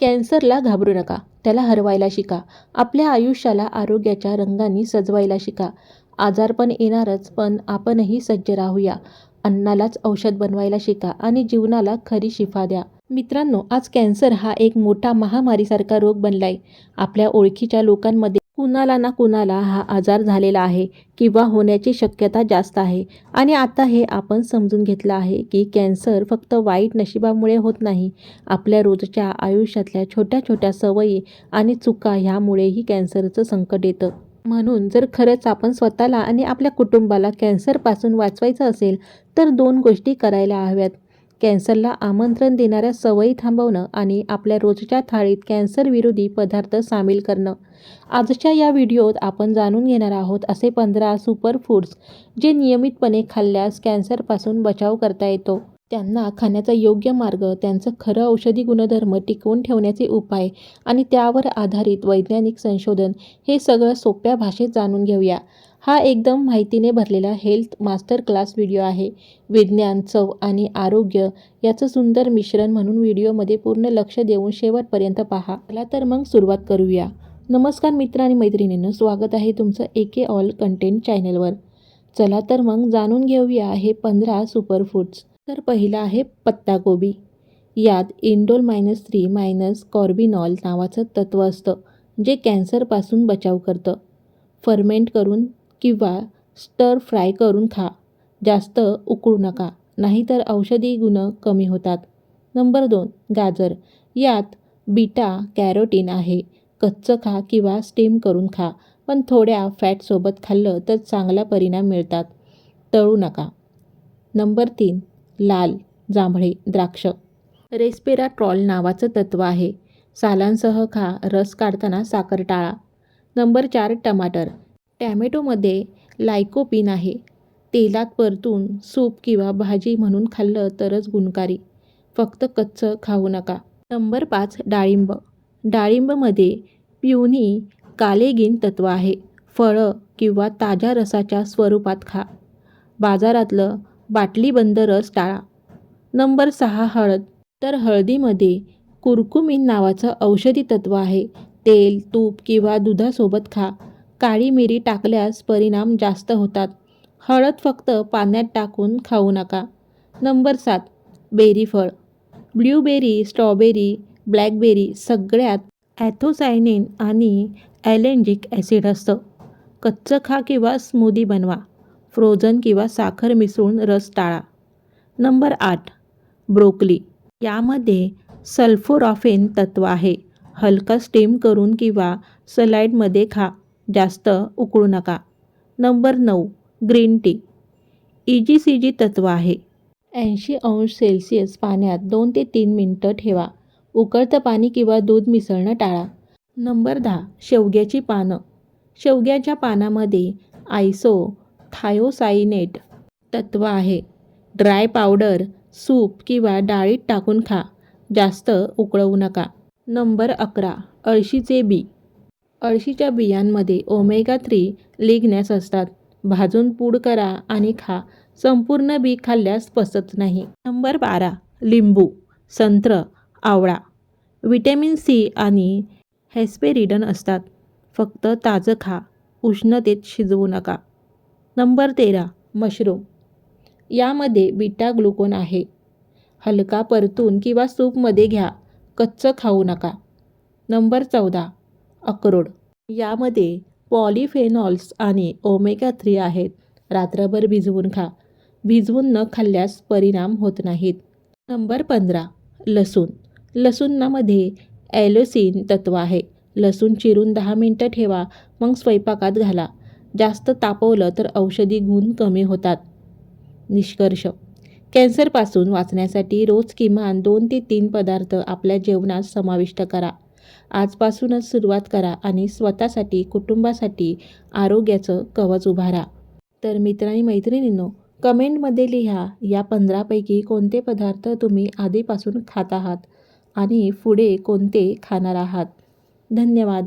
कॅन्सरला घाबरू नका. त्याला हरवायला शिका. आपल्या आयुष्याला आरोग्याच्या रंगांनी सजवायला शिका. आजारपण येणारच पण आपणही सज्ज राहूया. अन्नालाच औषध बनवायला शिका आणि जीवनाला खरी शिफा द्या. मित्रांनो आज कॅन्सर हा एक मोठा महामारीसारखा रोग बनला आहे आपल्या ओळखीच्या लोकांमध्ये कुणाला ना कुणाला हा आजार झालेला आहे किंवा होण्याची शक्यता जास्त आहे. आणि आता हे आपण समजून घेतलं आहे की कॅन्सर फक्त वाईट नशिबामुळे होत नाही. आपल्या रोजच्या आयुष्यातल्या छोट्या छोट्या सवयी आणि चुका ह्यामुळेही कॅन्सरचं संकट येतं. म्हणून जर खरंच आपण स्वतःला आणि आपल्या कुटुंबाला कॅन्सरपासून वाचवायचं असेल तर दोन गोष्टी करायला हव्यात. कॅन्सरला आमंत्रण देणाऱ्या सवयी थांबवणं आणि आपल्या रोजच्या थाळीत कॅन्सरविरोधी पदार्थ सामील करणं. आजच्या या व्हिडिओत आपण जाणून घेणार आहोत असे पंधरा सुपर फूड्स जे नियमितपणे खाल्ल्यास कॅन्सरपासून बचाव करता येतो. त्यांना खाण्याचा योग्य मार्ग त्यांचं खरं औषधी गुणधर्म टिकवून ठेवण्याचे उपाय आणि त्यावर आधारित वैज्ञानिक संशोधन हे सगळं सोप्या भाषेत जाणून घेऊया. हा एकदम माहितीने भरलेला हेल्थ मास्टर क्लास व्हिडिओ आहे. विज्ञान चव आणि आरोग्य याचं सुंदर मिश्रण म्हणून व्हिडिओमध्ये पूर्ण लक्ष देऊन शेवटपर्यंत पहा. चला तर मग सुरुवात करूया. नमस्कार मित्र आणि मैत्रिणींनो स्वागत आहे तुमचं ए के ऑल कंटेंट चॅनलवर. चला तर मग जाणून घेऊया हे पंधरा सुपरफूड्स. तर पहिला आहे पत्ताकोबी. यात indole minus three minus carbinol नावाचं तत्त्व असतं जे कॅन्सरपासून बचाव करतं. फर्मेंट करून किंवा स्टर फ्राय करून खा. जास्त उकळू नका नाहीतर औषधी गुण कमी होतात. नंबर दोन गाजर. यात बीटा कॅरोटीन आहे. कच्चं खा किंवा स्टीम करून खा पण थोड्या फॅटसोबत खाल्लं तर चांगला परिणाम मिळतात. तळू नका. नंबर तीन लाल जांभळे द्राक्ष. रेस्पेराट्रॉल नावाचं तत्व आहे. सालांसह खा रस काढताना साखर टाळा. नंबर चार टमाटर. टॅमॅटोमध्ये लायकोपिन आहे. तेलात परतून सूप किंवा भाजी म्हणून खाल्लं तरच गुणकारी. फक्त कच्चं खाऊ नका. नंबर पाच डाळिंब. डाळिंबमध्ये प्युनी कालेगिन तत्व आहे. फळं किंवा ताज्या रसाच्या स्वरूपात खा. बाजारातलं बाटलीबंद रस टाळा. नंबर सहा हळद. तर हळदीमध्ये कुरकुमीन नावाचं औषधी तत्त्व आहे. तेल तूप किंवा दुधासोबत खा. काळी मिरी टाकल्यास परिणाम जास्त होतात. हळद फक्त पाण्यात टाकून खाऊ नका. नंबर सात बेरी फळ. ब्ल्यूबेरी स्ट्रॉबेरी ब्लॅकबेरी सगळ्यात ॲथोसायनिन आणि ॲलेंजिक ॲसिड असतं. कच्चं खा किंवा स्मूदी बनवा. फ्रोझन किंवा साखर मिसळून रस टाळा. नंबर आठ ब्रोकली. यामध्ये सल्फोरॉफेन तत्व आहे. हलका स्टीम करून किंवा सलाईडमध्ये खा. जास्त उकळू नका. नंबर नऊ green tea. E G C G तत्व आहे. ऐंशी अंश सेल्सिअस पाण्यात दोन ते तीन मिनटं ठेवा. उकळतं पाणी किंवा दूध मिसळणं टाळा. नंबर दहा शेवग्याची पानं. शेवग्याच्या पानामध्ये आयसो थायोसायनेट तत्त्व आहे. ड्राय पावडर सूप किंवा डाळीत टाकून खा. जास्त उकळवू नका. नंबर अकरा अळशीचे बी. अळशीच्या बियांमध्ये ओमेगा थ्री लिग्नॅस असतात. भाजून पूड करा आणि खा. संपूर्ण बी खाल्ल्यास पचत नाही. नंबर बारा लिंबू संत्र आवळा. विटॅमिन सी आणि हेस्पेरिडन असतात. फक्त ताजं खा. उष्णतेत शिजवू नका. नंबर तेरा मशरूम. यामध्ये बीटा ग्लुकोन आहे. हलका परतून किंवा सूपमध्ये घ्या. कच्चं खाऊ नका. नंबर चौदा अक्रोड. यामध्ये पॉलिफेनॉल्स आणि ओमेगा थ्री आहेत. रात्रभर भिजवून खा. भिजवून न खाल्ल्यास परिणाम होत नाहीत. नंबर पंधरा लसूण. लसूणामध्ये ॲलोसिन तत्त्व आहे. लसूण चिरून दहा मिनटं ठेवा. मग स्वयंपाकात घाला. जास्त तापवलं तर औषधी गुण कमी होतात. निष्कर्ष. कॅन्सरपासून वाचण्यासाठी रोज किमान दोन ते तीन पदार्थ आपल्या जेवणात समाविष्ट करा. आजपासूनच सुरुवात करा आणि स्वतःसाठी कुटुंबासाठी आरोग्याचं कवच उभारा. तर मित्रांनी मैत्रिणींनो कमेंटमध्ये लिहा या पंधरापैकी कोणते पदार्थ तुम्ही आधीपासून खात आहात आणि पुढे कोणते खाणार आहात. धन्यवाद.